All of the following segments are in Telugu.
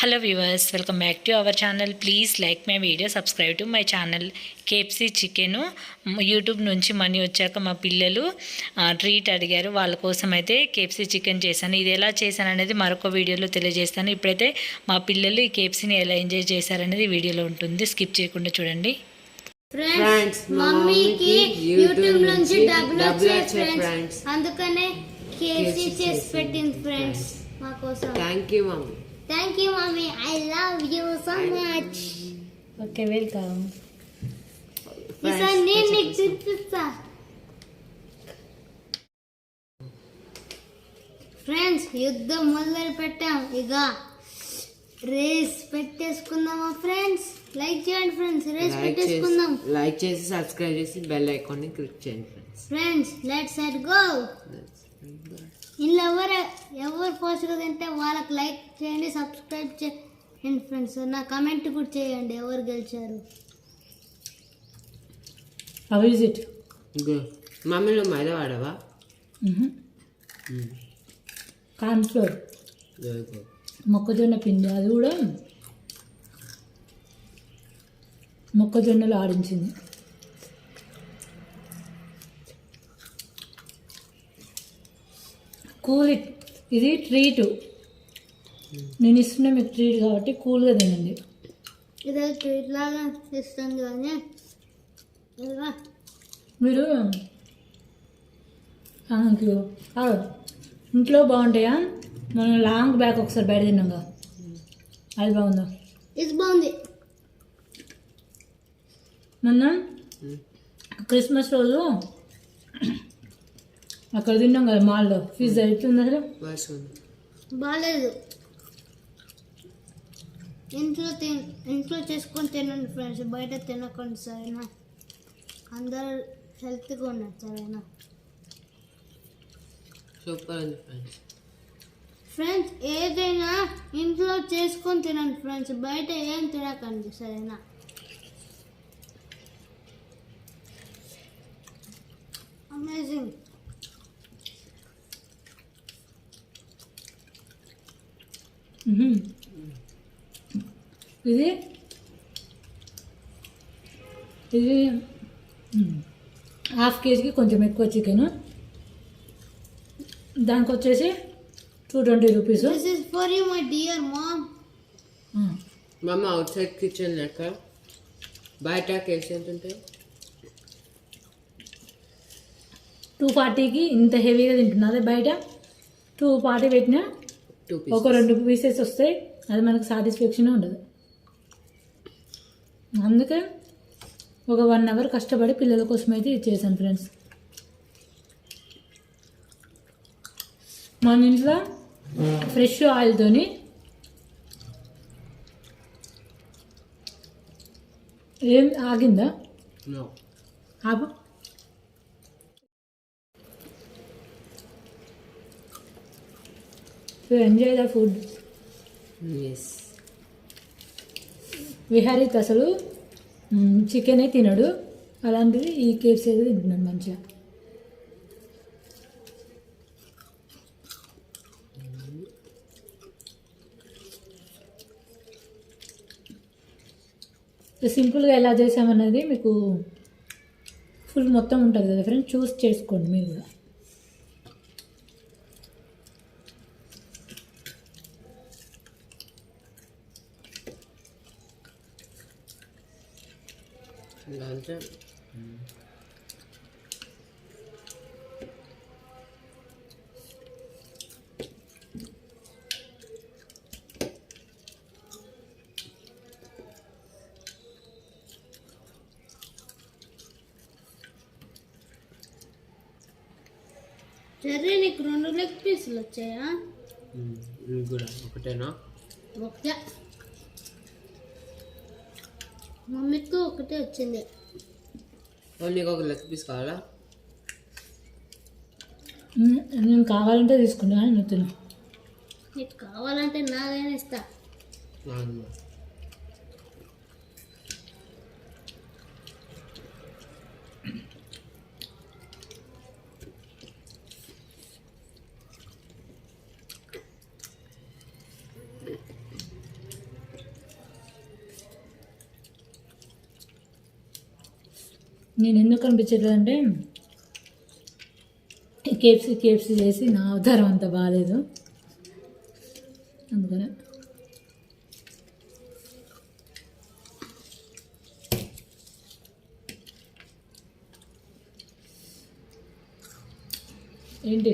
Hello viewers welcome back to our channel please like my video subscribe to my channel KFC chicken YouTube నుంచి మనీ వచ్చాక మా పిల్లలు ట్రీట్ అడిగారు. వాళ్ళ కోసం అయితే కేఎఫ్సీ చికెన్ చేశాను. ఇది ఎలా చేశాను అనేది మరొక వీడియోలో తెలియజేస్తాను. ఇప్పుడైతే మా పిల్లలు ఈ కేఎఫ్సీని ఎలా ఎంజాయ్ చేశారనేది వీడియోలో ఉంటుంది. స్కిప్ చేయకుండా చూడండి. ఫ్రెండ్స్ మమ్మీకి యూట్యూబ్ నుంచి డబ్బులు వచ్చాయి ఫ్రెండ్స్ అందుకనే కేసీ చేసి పెట్టింది ఫ్రెండ్స్ మా కోసం. Thank you mummy thank you mummy I love you so much okay welcome ఈసారి నేను నీకు చూపిస్తా ఫ్రెండ్స్ యుద్ధం మొదలు పెట్టాం ఇక రేస్ పెట్టేసుకుందామా ఫ్రెండ్స్ లైక్ చేయండి ఫ్రెండ్స్ రేస్ పెట్టేసుకుందాం. లైక్ చేసి సబ్స్క్రైబ్ చేసి బెల్ ఐకాన్ని క్లిక్ చేయండి friends friends let's set go ఇంట్లో ఎవరు ఎవరు పోస్ట్గా తింటే వాళ్ళకి లైక్ చేయండి సబ్స్క్రైబ్ చేయండి ఫ్రెండ్స్ నా కమెంట్ కూడా చేయండి ఎవరు గెలిచారు. హౌ ఇస్ ఇట్ మమ్మీ నువ్వు మైదా వాడవా గుడ్ మొక్కజొన్న పిండి అది కూడా మొక్కజొన్నలు ఆడించింది. Cool it. ఇది ట్రీట్ నేను ఇస్తున్నా మీకు ట్రీట్ కాబట్టి కూల్గా తినండి. ఇదే ట్రీట్ లాగా ఇస్తుంది కానీ. మీరు థ్యాంక్ యూ ఇంట్లో బాగుంటాయా? మనం లాంగ్ బ్యాక్ ఒకసారి బయట తిన్నాగా అది బాగుందా? ఇది బాగుంది. మొన్న క్రిస్మస్ రోజు అక్కడ తిన్నాం కదా మాల్లో. పిజ్జా ఎట్లుంది అసలు బాగాలేదు ఇంట్లో తిన్ ఇంట్లో చేసుకొని తినండి ఫ్రెండ్స్. బయట తినకండి సరేనా? అందరూ హెల్త్గా ఉన్నారు సరేనా? సూపర్ ఉంది ఫ్రెండ్స్. ఫ్రెండ్స్ ఏదైనా ఇంట్లో చేసుకొని తినండి ఫ్రెండ్స్. బయట ఏం తినకండి సరేనా? అమేజింగ్ ఇది? ఇది. హాఫ్ కేజీకి కొంచెం ఎక్కువ చికెన్. దానికి వచ్చేసి two twenty rupees for you my dear mom. Mamma outside kitchen లెక్క. బయట కేసీ ఎంత ఉంటాయి? టూ ఫార్టీకి ఇంత హెవీగా తింటున్నా అదే బయట. టూ ఫార్టీ పెట్టినా ఒక రెండు పీసెస్ వస్తాయి అది మనకు సాటిస్ఫాక్షన్ ఉండదు. అందుకే ఒక వన్ అవర్ కష్టపడి పిల్లల కోసం అయితే ఇది చేశాను ఫ్రెండ్స్ మన ఇంట్లో ఫ్రెష్ ఆయిల్తోని ఏం ఆగిందా? నో ఆపు ఎంజాయ్ ద ఫుడ్ ఎస్ విహారీత్ అసలు చికెనే తినడు. అలాంటిది ఈ కేఫ్స్ అయితే తింటున్నాడు మంచిగా. సింపుల్గా ఎలా చేసామన్నది మీకు ఫుల్ మొత్తం ఉంటుంది కదా ఫ్రెండ్స్ చూస్ చేసుకోండి మీరు కూడా. దాంట్లో చెర్రీ నీకు రెండు లెగ్ పీసులు వచ్చాయా? ఇవి కూడా ఒకటేనా? ఒకటే. మమ్మీకి ఒకటే వచ్చింది. నీకు ఒక లెగ్ పీస్ కావాలా? నేను కావాలంటే తీసుకున్నా నువ్వు తిను. నీకు కావాలంటే నాదైనా ఇస్తా. నేను ఎందుకు అనిపించట్లేదు అంటే కేఎఫ్సీ కేఎఫ్సీ చేసి నా అవతారం అంత బాగాలేదు అందుకనే. ఏంటి?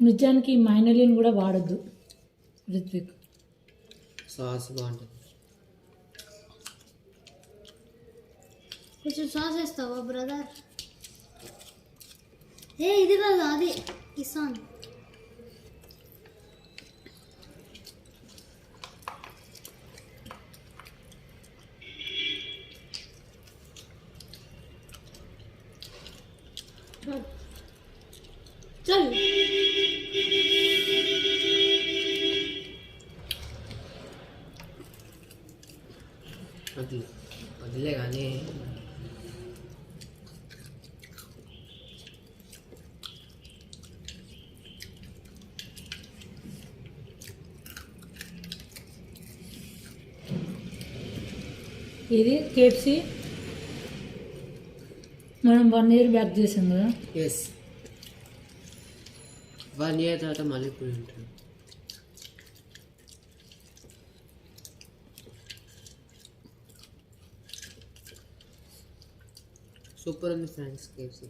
నిజానికి మైనలిన్ కూడా వాడద్దు రిత్విక్. సాస్ బాగుంటుంది కొంచెం సాస్ వేస్తావా బ్రదర్ ఏ ఇది కాదు అది కిసాన్ వదిలే వదిలే కానీ ఇది కేఎఫ్సి మనం వన్ ఇయర్ బ్యాక్ చేసాం కదా. ఎస్ వన్ ఇయర్ తర్వాత మళ్ళీ ఇప్పుడు సూపర్ ఉంది friends KC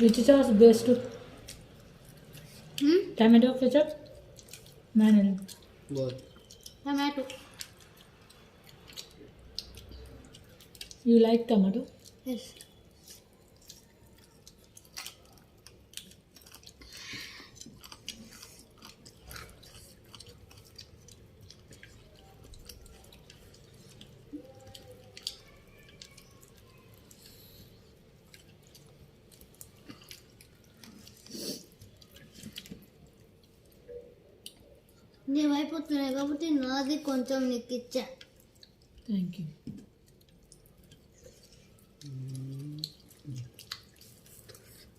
which sauce best Hmm? Tomato ketchup మైనలిన్ both tomato you like tomato yes అయిపోతున్నాయి కాబట్టి నాది కొంచెం నీకు ఇచ్చా. థ్యాంక్ యూ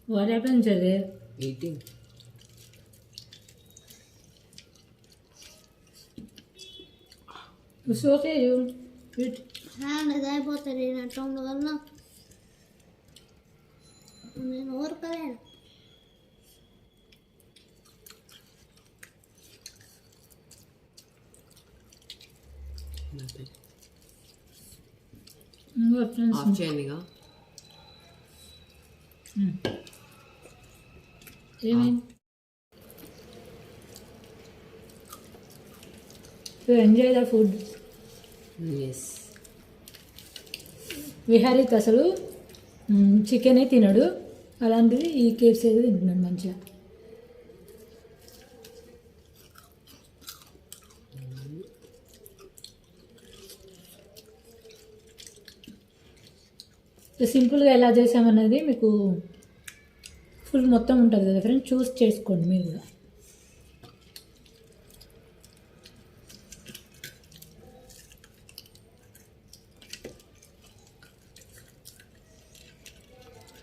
వాట్ హ్యాపెన్స్ అదే eating it's okay you it hand అది అయిపోతుంది నా టౌన్ వల్ల నేను ఊరకలేను. ఆఫ్ చేయండి యూ ఎంజాయ్ ద ఫుడ్ ఎస్ విహారీత్ అసలు చికెనే తినడు. అలాంటిది ఈ కేఫ్స్ అయితే తింటున్నాడు మంచిగా. సింపుల్గా ఎలా చేసామన్నది మీకు ఫుల్ మొత్తం ఉంటుంది కదా ఫ్రెండ్స్ చూస్ చేసుకోండి మీరు కూడా.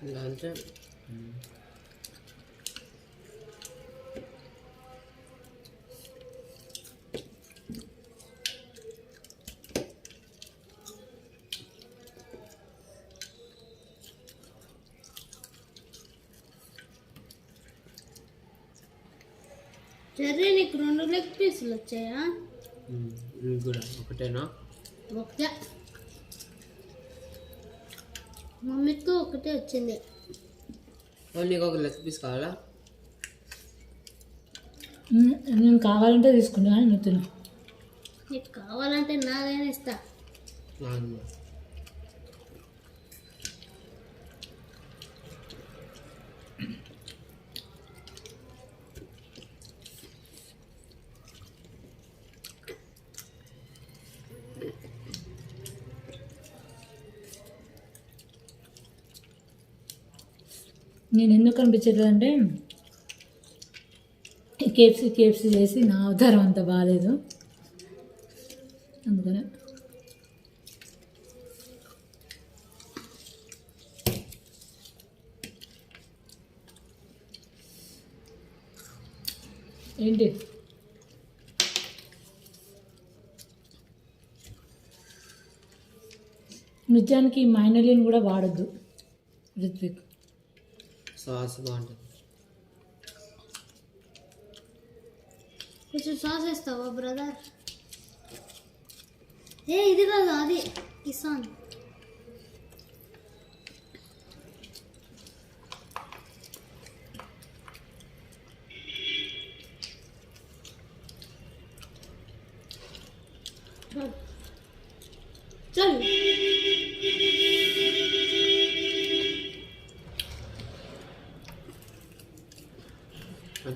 ఇంకా చెర్రీ నీకు రెండు లెగ్ పీసులు వచ్చాయా. ఇవి కూడా ఒకటేనా? ఒకటే. మమ్మీకి ఒకటే వచ్చింది. నీకు ఒక లెగ్ పీస్ కావాలా? నేను కావాలంటే తీసుకుంటా కానీ నువ్వు తిను. నీకు కావాలంటే నాదైనా ఇస్తా. నేను ఎందుకు అనిపించట్లేదు అంటే కేఎఫ్సీ కేఎఫ్సీ చేసి నా అవతారం అంత బాగాలేదు అందుకనే. ఏంటి? నిజానికి మైనలిన్ కూడా వాడద్దు రిత్విక్. సాస్ బాగుంటుంది కొంచెం సాస్ వేస్తావా బ్రదర్ ఏ ఇది కాదు అది కిసాన్ చల్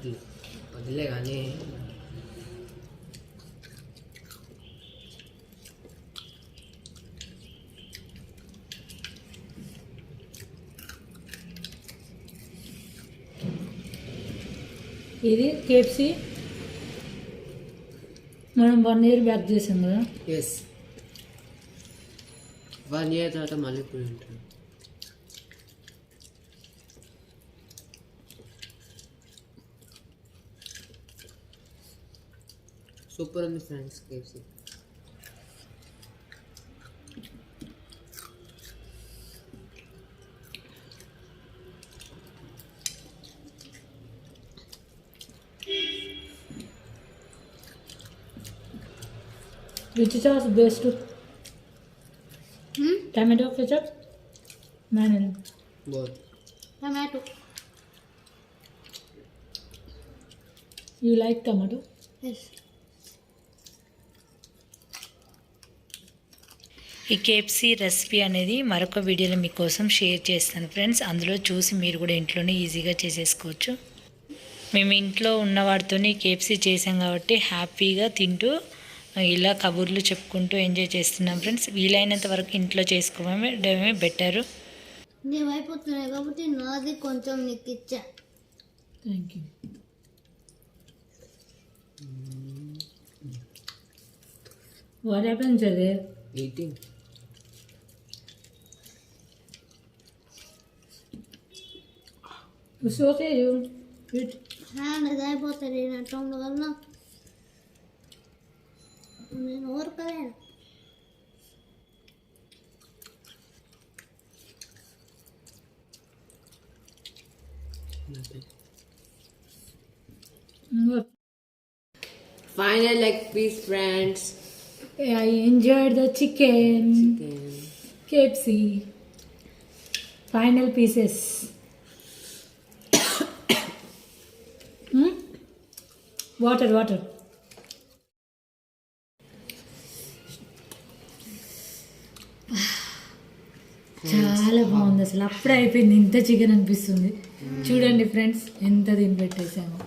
వదిలే వదిలే కానీ ఇది కేఎఫ్సి మనం వన్ ఇయర్ బ్యాక్ చేసాం కదా. ఎస్ వన్ ఇయర్ తర్వాత మళ్ళీ ఇప్పుడు ఉంటాను సూపర్ ఉంది friends KC which sauce best tomato ketchup మైనల్ both tomato you like tomato yes ఈ కేఎఫ్సి రెసిపీ అనేది మరొక వీడియోలో మీకోసం షేర్ చేస్తాను ఫ్రెండ్స్. అందులో చూసి మీరు కూడా ఇంట్లోనే ఈజీగా చేసేసుకోవచ్చు. మేము ఇంట్లో ఉన్న వాటితోనే కేఎఫ్సి చేసాం కాబట్టి హ్యాపీగా తింటూ ఇలా కబుర్లు చెప్పుకుంటూ ఎంజాయ్ చేస్తున్నాం ఫ్రెండ్స్. వీలైనంత వరకు ఇంట్లో చేసుకోవడమే బెటరు. అయిపోతున్నాయి కాబట్టి నాది కొంచెం నీకు ఇచ్చా. థ్యాంక్ యూ వాట్ హ్యాపెన్స్ అదే Gusto ko yun. Sana dahil po sa rin ang tong lugar na. Minor ka rin. Final leg piece, friends. I enjoyed the chicken, chicken. KFC. Final pieces. Water water చాలా బాగుంది అసలు. అప్పుడే అయిపోయింది. ఇంత చికెన్ అనిపిస్తుంది. చూడండి ఫ్రెండ్స్ ఎంత దీన్ని పెట్టేసాము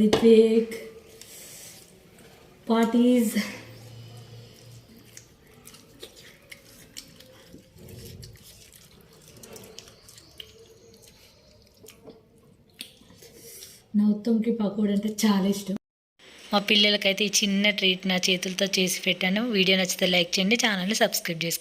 రిత్విక్ పార్టీస్ మొత్తంకి ఉత్తమ్కి పకోడీ అంటే చాలా ఇష్టం. మా పిల్లలకైతే ఈ చిన్న ట్రీట్ నా చేతులతో చేసి పెట్టాను. వీడియో నచ్చితే లైక్ చేయండి ఛానల్ని సబ్స్క్రైబ్ చేసుకోండి.